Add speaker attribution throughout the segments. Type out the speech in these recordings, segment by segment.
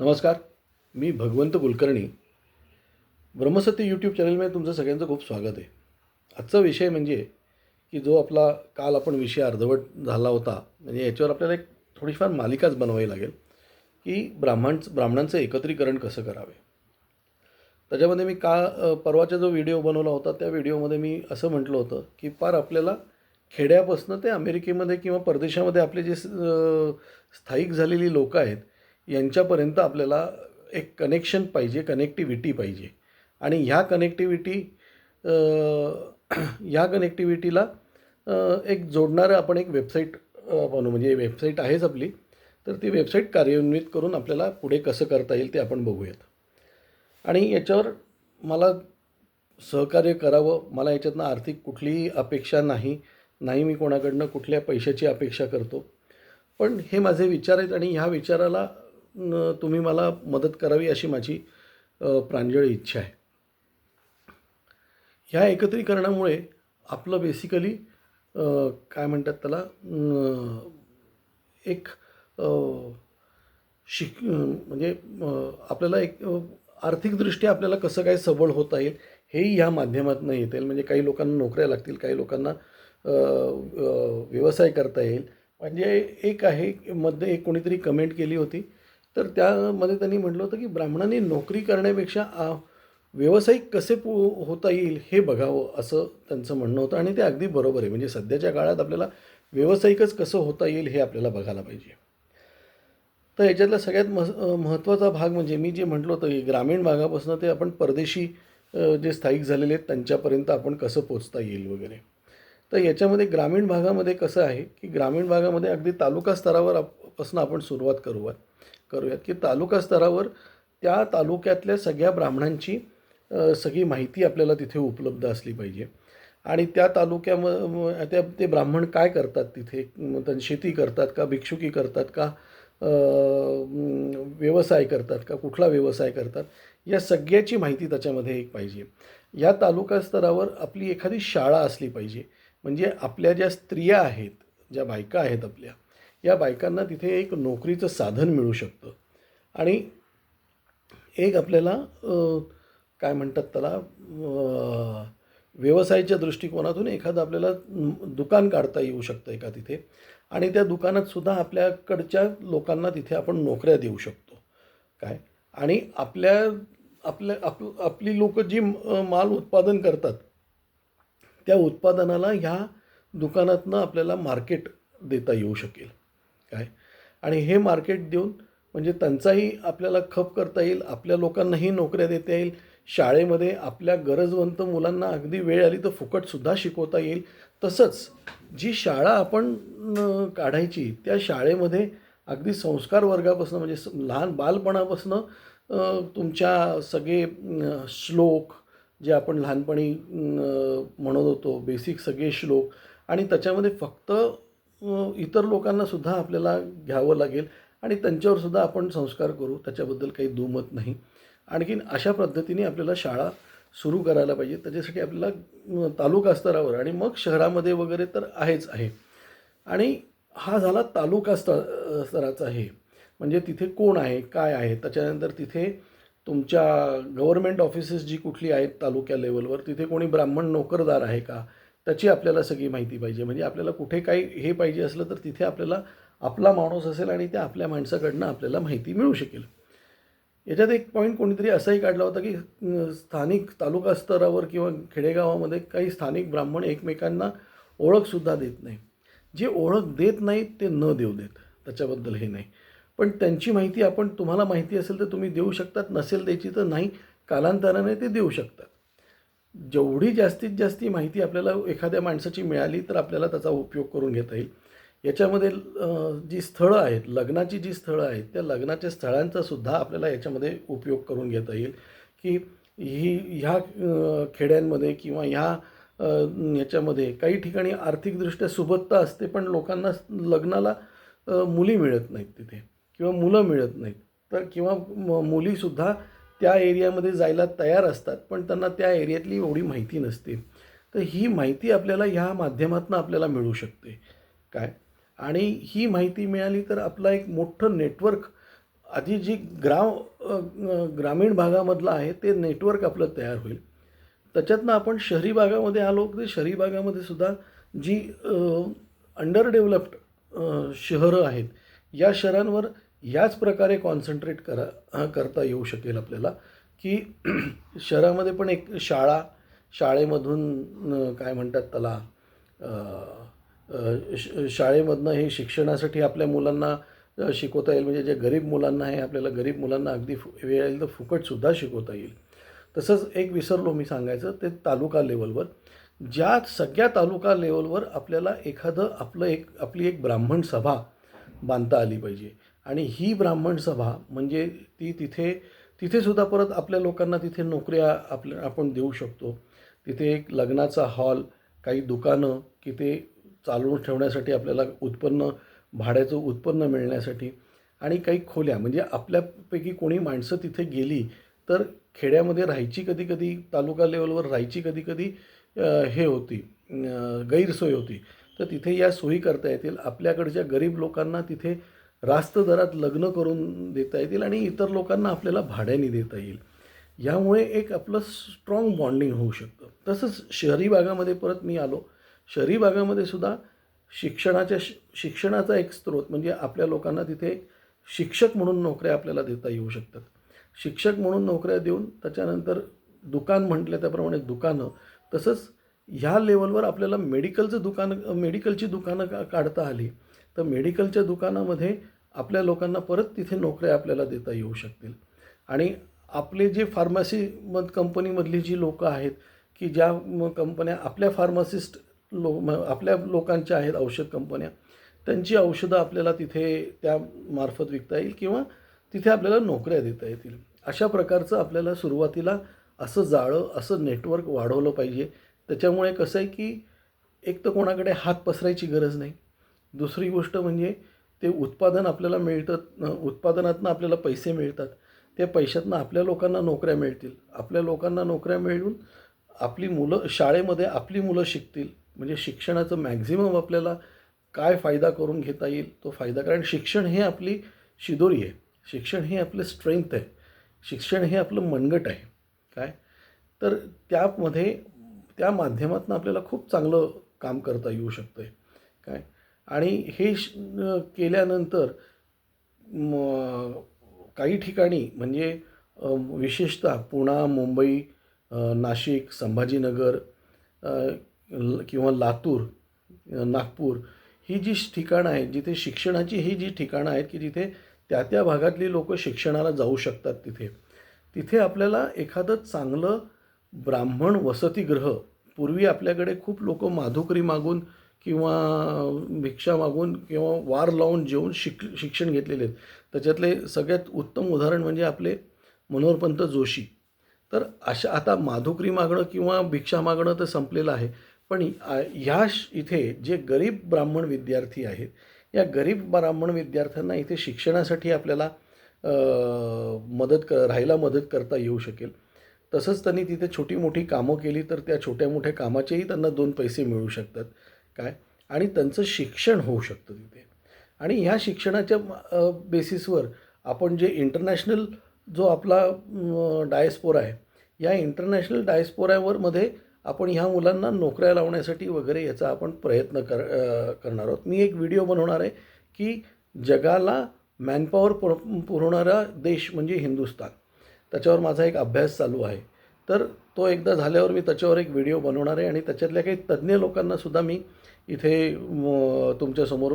Speaker 1: नमस्कार मी भगवंत कुलकर्णी. ब्रह्मसत्य यूट्यूब चॅनलमध्ये तुमचं सगळ्यांचं खूप स्वागत आहे. आजचा विषय म्हणजे की जो आपला काल आपण विषय अर्धवट झाला होता म्हणजे याच्यावर आपल्याला एक थोडीफार मालिकाच बनवावी लागेल की ब्राह्मण ब्राह्मणांचं एकत्रीकरण कसं करावे. त्याच्यामध्ये मी का परवाचा जो व्हिडिओ बनवला होता त्या व्हिडिओमध्ये मी असं म्हटलं होतं की पार आपल्याला खेड्यापासनं ते अमेरिकेमध्ये किंवा परदेशामध्ये आपले जे स्थायिक झालेली लोकं आहेत यांच्यापर्यंत आपल्याला एक कनेक्शन पाहिजे कनेक्टिव्हिटी पाहिजे. आणि ह्या कनेक्टिव्हिटी ह्या कनेक्टिव्हिटीला एक जोडणारं आपण एक वेबसाईट बनवू. म्हणजे वेबसाईट आहेच आपली. तर ती वेबसाईट कार्यान्वित करून आपल्याला पुढे कसं करता येईल ते आपण बघूयात. आणि याच्यावर मला सहकार्य करावं. मला याच्यातनं आर्थिक कुठलीही अपेक्षा नाही. नाही मी कोणाकडनं कुठल्या पैशाची अपेक्षा करतो. पण हे माझे विचार आहेत आणि ह्या विचाराला तुम्ही मला मदत करावी अशी माझी प्रांजळ इच्छा आहे. ह्या एकत्रीकरणामुळे आपलं बेसिकली काय म्हणतात त्याला एक शिक म्हणजे आपल्याला एक आर्थिकदृष्ट्या आपल्याला कसं काय सबळ होता येईल हेही ह्या माध्यमातून येता येईल. म्हणजे काही लोकांना नोकऱ्या लागतील काही लोकांना व्यवसाय करता येईल. म्हणजे एक आहे मध्ये एक कोणीतरी कमेंट केली होती तर त्यामध्ये त्यांनी म्हटलं होतं की ब्राह्मणांनी नोकरी करण्यापेक्षा आ, व्यावसायिक कसे पो होता येईल हे बघावं असं त्यांचं म्हणणं होतं. आणि ते अगदी बरोबर आहे. म्हणजे सध्याच्या काळात आपल्याला व्यावसायिकच कसं होता येईल हे आपल्याला बघायला पाहिजे. तर याच्यातला सगळ्यात मह महत्त्वाचा भाग म्हणजे मी जे म्हटलं होतं की ग्रामीण भागापासून ते आपण परदेशी जे स्थायिक झालेले आहेत त्यांच्यापर्यंत आपण कसं पोचता येईल वगैरे. तर याच्यामध्ये ग्रामीण भागामध्ये कसं आहे की ग्रामीण भागामध्ये अगदी तालुका स्तरावर आप- पासून आपण सुरुवात करूयात. करूयात की तालुका स्तरावर त्या तालुक्यातल्या सगळ्या ब्राह्मणांची सगळी माहिती आपल्याला तिथे उपलब्ध असली पाहिजे. आणि त्या तालुक्याम त्या ते ब्राह्मण काय करतात तिथे? शेती करतात का? भिक्षुकी करतात का? व्यवसाय करतात का? कुठला व्यवसाय करतात? या सगळ्याची माहिती त्याच्यामध्ये एक पाहिजे. या तालुका स्तरावर आपली एखादी शाळा असली पाहिजे. म्हणजे आपल्या ज्या स्त्रिया आहेत ज्या बायका आहेत आपल्या या बायकांना तिथे एक नोकरीचं साधन मिळू शकतं. आणि एक आपल्याला काय म्हणतात त्याला व्यवसायाच्या दृष्टिकोनातून एखादं आपल्याला दुकान काढता येऊ शकतं एका तिथे. आणि त्या दुकानात सुद्धा आपल्याकडच्या लोकांना तिथे आपण नोकऱ्या देऊ शकतो. काय? आणि आपल्या आपल्या आप आपली लोक जी माल उत्पादन करतात त्या उत्पादनाला ह्या दुकानातनं आपल्याला मार्केट देता येऊ शकेल. काय आणि हे मार्केट देऊन म्हणजे त्यांचाही आपल्याला खप करता येईल आपल्या लोकांनाही नोकऱ्या देता येईल शाळेमध्ये आपल्या गरजवंत मुलांना अगदी वेळ आली तर फुकटसुद्धा शिकवता येईल. तसंच जी शाळा आपण काढायची त्या शाळेमध्ये अगदी संस्कार वर्गापासून म्हणजे लहान बालपणापासून तुमच्या सगळे श्लोक जे आपण लहानपणी म्हणत होतो बेसिक सगळे श्लोक आणि त्याच्यामध्ये फक्त इतर लोकांनासुद्धा आपल्याला घ्यावं लागेल आणि त्यांच्यावरसुद्धा आपण संस्कार करू त्याच्याबद्दल काही दुमत नाही. आणखीन अशा पद्धतीने आपल्याला शाळा सुरू करायला पाहिजे. त्याच्यासाठी आपल्याला तालुका स्तरावर आणि मग शहरामध्ये वगैरे तर आहेच आहे. आणि हा झाला तालुका स्त स्तराचा आहे म्हणजे तिथे कोण आहे काय आहे? त्याच्यानंतर तिथे तुमच्या गव्हर्मेंट ऑफिसेस जी कुठली आहेत तालुक्या लेवलवर तिथे कोणी ब्राह्मण नोकरदार आहे का? त्याची आपल्याला सगळी माहिती पाहिजे. म्हणजे आपल्याला कुठे काही हे पाहिजे असलं तर तिथे आपल्याला आपला माणूस असेल आणि त्या आपल्या माणसाकडनं आपल्याला माहिती मिळू शकेल. याच्यात एक पॉईंट कोणीतरी असाही काढला होता की स्थानिक तालुका स्तरावर किंवा खेडेगावामध्ये काही स्थानिक ब्राह्मण एकमेकांना ओळखसुद्धा देत नाही. जे ओळख देत नाहीत ते न देऊ देत. त्याच्याबद्दल हे नाही. पण त्यांची माहिती आपण तुम्हाला माहिती असेल तर तुम्ही देऊ शकतात नसेल द्यायची तर नाही. कालांतराने ते देऊ शकतात. जेवढी जास्तीत जास्ती माहिती आपल्याला एखाद्या माणसाची मिळाली तर आपल्याला त्याचा उपयोग करून घेता येईल. याच्यामध्ये जी स्थळं आहेत लग्नाची जी स्थळं आहेत त्या लग्नाच्या स्थळांचा सुद्धा आपल्याला याच्यामध्ये उपयोग करून घेता येईल की ही ह्या खेड्यांमध्ये किंवा ह्या याच्यामध्ये काही ठिकाणी आर्थिकदृष्ट्या सुबत्ता असते पण लोकांना लग्नाला मुली मिळत नाहीत तिथे किंवा मुलं मिळत नाहीत. तर किंवा म- मुलीसुद्धा त्या एरियामध्ये जायला तयार असतात पण त्यांना त्या एरियातली एवढी माहिती नसते. तर ही माहिती आपल्याला ह्या माध्यमातून आपल्याला मिळू शकते. काय? आणि ही माहिती मिळाली तर आपला एक मोठं नेटवर्क आधी जी ग्राम ग्रामीण भागामधलं आहे ते नेटवर्क आपलं तयार होईल. त्याच्यातनं आपण शहरी भागामध्ये आलो की शहरी भागामध्ये सुद्धा जी अंडर डेव्हलप्ड शहरं आहेत या शहरांवर याच प्रकारे कॉन्सन्ट्रेट करा करता येऊ शकेल आपल्याला की शहरामध्ये पण एक शाळा शाळेमधून काय म्हणतात त्याला श- शाळेमधनं हे शिक्षणासाठी आपल्या मुलांना शिकवता येईल. म्हणजे जे गरीब मुलांना आहे आपल्याला गरीब मुलांना अगदी फु वेळ येईल तर फुकटसुद्धा शिकवता येईल. तसंच एक विसरलो मी सांगायचं ते तालुका लेवलवर. ज्या सगळ्या तालुका लेवलवर आपल्याला एखादं आपलं एक आपली एक ब्राह्मण सभा बांधता आली पाहिजे. आणि ही ब्राह्मण सभा म्हणजे ती तिथे तिथेसुद्धा परत आपल्या लोकांना तिथे नोकऱ्या आपल्या आपण देऊ शकतो. तिथे एक लग्नाचा हॉल काही दुकानं की ते चालवून ठेवण्यासाठी आपल्याला उत्पन्न भाड्याचं उत्पन्न मिळण्यासाठी आणि काही खोल्या. म्हणजे आपल्यापैकी कोणी माणसं तिथे गेली तर खेड्यामध्ये राहायची कधी कधी तालुका लेवलवर राहायची कधी कधी हे होती गैरसोय होती. तर तिथे या सोयी करता येतील. आपल्याकडच्या गरीब लोकांना तिथे रास्त दरात लग्न करून देता येतील आणि इतर लोकांना आपल्याला भाड्याने देता येईल. यामुळे एक आपलं स्ट्रॉंग बॉन्डिंग होऊ शकतं. तसंच शहरी भागामध्ये परत मी आलो. शहरी भागामध्ये सुद्धा शिक्षणाच्या शि- शिक्षणाचा एक स्रोत म्हणजे आपल्या लोकांना तिथे शिक्षक म्हणून नोकऱ्या आपल्याला देता येऊ शकतात. शिक्षक म्हणून नोकऱ्या देऊन त्याच्यानंतर दुकान म्हटलं त्याप्रमाणे दुकानं तसंच ह्या लेवलवर आपल्याला मेडिकलचं दुकान मेडिकलची दुकानं का काढता आली. तर मेडिकलच्या दुकानामध्ये आपल्या लोकांना परत तिथे नोकऱ्या आपल्याला देता येऊ शकतील. आणि आपले जे फार्मसी मध कंपनीमधली जी लोकं आहेत की ज्या म- कंपन्या आपल्या फार्मासिस्ट लो आपल्या लोकांच्या आहेत औषध कंपन्या त्यांची औषधं आपल्याला तिथे त्या मार्फत विकता येईल किंवा तिथे आपल्याला नोकऱ्या देता येतील. अशा प्रकारचं आपल्याला सुरुवातीला असं जाळं असं नेटवर्क वाढवलं पाहिजे. त्याच्यामुळे कसं आहे की एक तर कोणाकडे हात पसरायची गरज नाही. दुसरी गोष्ट म्हणजे ते उत्पादन आपल्याला मिळतं उत्पादनातनं आपल्याला पैसे मिळतात. त्या पैशातनं आपल्या लोकांना नोकऱ्या मिळतील. आपल्या लोकांना नोकऱ्या मिळून आपली मुलं शाळेमध्ये आपली मुलं शिकतील. म्हणजे शिक्षणाचं मॅक्झिमम आपल्याला काय फायदा करून घेता येईल तो फायदा कारण शिक्षण हे आपली शिदोरी आहे. शिक्षण हे आपलं स्ट्रेंथ आहे. शिक्षण हे आपलं मनगट आहे. काय? तर त्यामध्ये त्या माध्यमातून आपल्याला खूप चांगलं काम करता येऊ शकतं आहे काय? आणि हे श केल्यानंतर म, काही ठिकाणी म्हणजे विशेषतः पुणा मुंबई नाशिक संभाजीनगर किंवा लातूर नागपूर ही जी ठिकाणं आहेत जिथे शिक्षणाची ही जी ठिकाणं आहेत की जिथे त्या त्या भागातली लोक शिक्षणाला जाऊ शकतात तिथे तिथे आपल्याला एखादं चांगलं ब्राह्मण वसतिगृह पूर्वी आपल्याकडे खूप लोक माधुकरी मागून किंवा भिक्षा मागून किंवा वार लावून जेवून शिक शिक्षण घेतलेले आहेत. त्याच्यातले सगळ्यात उत्तम उदाहरण म्हणजे आपले मनोहरपंत जोशी. तर अशा आता माधुकरी मागणं किंवा भिक्षा मागणं तर संपलेलं आहे. पण ह्या श- इथे जे गरीब ब्राह्मण विद्यार्थी आहेत या गरीब ब्राह्मण विद्यार्थ्यांना इथे शिक्षणासाठी आपल्याला मदत क राहायला मदत करता येऊ शकेल. तसंच त्यांनी तिथे छोटी मोठी कामं केली तर त्या छोट्या मोठ्या कामाचेही त्यांना दोन पैसे मिळू शकतात. काय? आणि त्यांचं शिक्षण होऊ शकतं तिथे. आणि ह्या शिक्षणाच्या बेसिसवर आपण जे इंटरनॅशनल जो आपला डायस्पोरा आहे या इंटरनॅशनल डायस्पोरावर मध्ये आपण ह्या मुलांना नोकऱ्या लावण्यासाठी वगैरे याचा आपण प्रयत्न कर करणार आहोत. मी एक व्हिडिओ बनवणार आहे की जगाला मॅनपॉवर पुर पुरवणारा देश म्हणजे हिंदुस्तान. त्याच्यावर माझा एक अभ्यास चालू आहे. तर तो एकदा झाल्यावर मी त्याच्यावर एक व्हिडिओ बनवणार आहे आणि त्याच्यातल्या काही तज्ज्ञ लोकांनासुद्धा मी इथे तुमच्यासमोर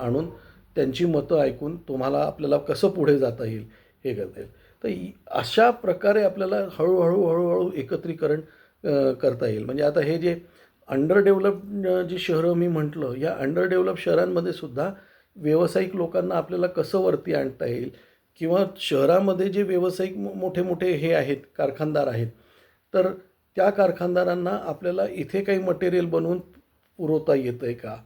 Speaker 1: आणून त्यांची मतं ऐकून तुम्हाला आपल्याला कसं पुढे जाता येईल हे करता येईल. तर अशा प्रकारे आपल्याला हळूहळू हळूहळू एकत्रीकरण करता येईल. म्हणजे आता हे जे अंडर डेव्हलप जी शहरं मी म्हटलं या अंडर डेव्हलप शहरांमध्ये सुद्धा व्यावसायिक लोकांना आपल्याला कसं वरती आणता येईल किंवा शहरामध्ये जे व्यावसायिक मोठे मोठे हे आहेत कारखानदार आहेत तर त्या कारखानदारांना आपल्याला इथे काही मटेरियल बनवून पुरवता येतं आहे का?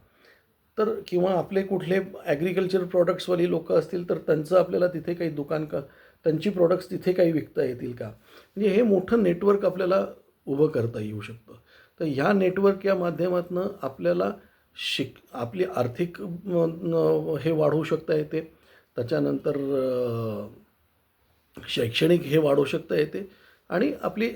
Speaker 1: तर किंवा आपले कुठले ॲग्रिकल्चर प्रॉडक्ट्सवाली लोकं असतील तर त्यांचं आपल्याला तिथे काही दुकान का त्यांची प्रॉडक्ट्स तिथे काही विकता येतील का? म्हणजे हे मोठं नेटवर्क आपल्याला उभं करता येऊ शकतं. तर ह्या नेटवर्क या माध्यमातून आपल्याला शिक आपली आर्थिक हे वाढवू शकता येते. त्याच्यानंतर शैक्षणिक हे वाढवू शकता येते. आणि आपली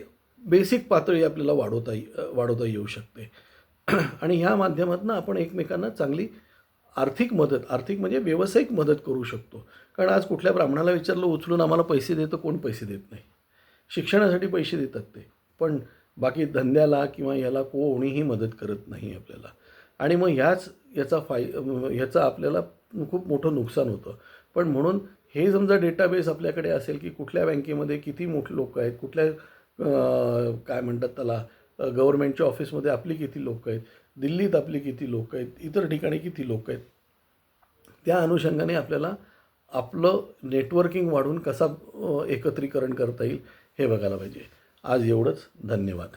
Speaker 1: बेसिक पातळी आपल्याला वाढवता ये- वाढवता येऊ शकते. आणि ह्या माध्यमातून आपण एकमेकांना चांगली आर्थिक मदत आर्थिक म्हणजे व्यावसायिक मदत करू शकतो. कारण आज कुठल्या ब्राह्मणाला विचारलं उचलून आम्हाला पैसे देतं कोण पैसे देत नाही? शिक्षणासाठी पैसे देतात ते. पण बाकी धंद्याला किंवा याला कोणीही मदत करत नाही आपल्याला. आणि मग ह्याच याचा फाय ह्याचं आपल्याला खूप मोठं नुकसान होतं. पण म्हणून हे समजा डेटाबेस आपल्याकडे असेल की कुठल्या बँकेमध्ये किती मोठे लोक आहेत कुठल्या काय म्हणतात त्याला गव्हर्नमेंटच्या ऑफिसमध्ये आपली किती लोक आहेत? दिल्लीत आपली किती लोक आहेत? इतर ठिकाणी किती लोक आहेत? त्या अनुषंगाने आपल्याला आपलं नेटवर्किंग वाढून कसा एकत्रीकरण करता येईल हे बघायला पाहिजे. आज एवढंच. धन्यवाद.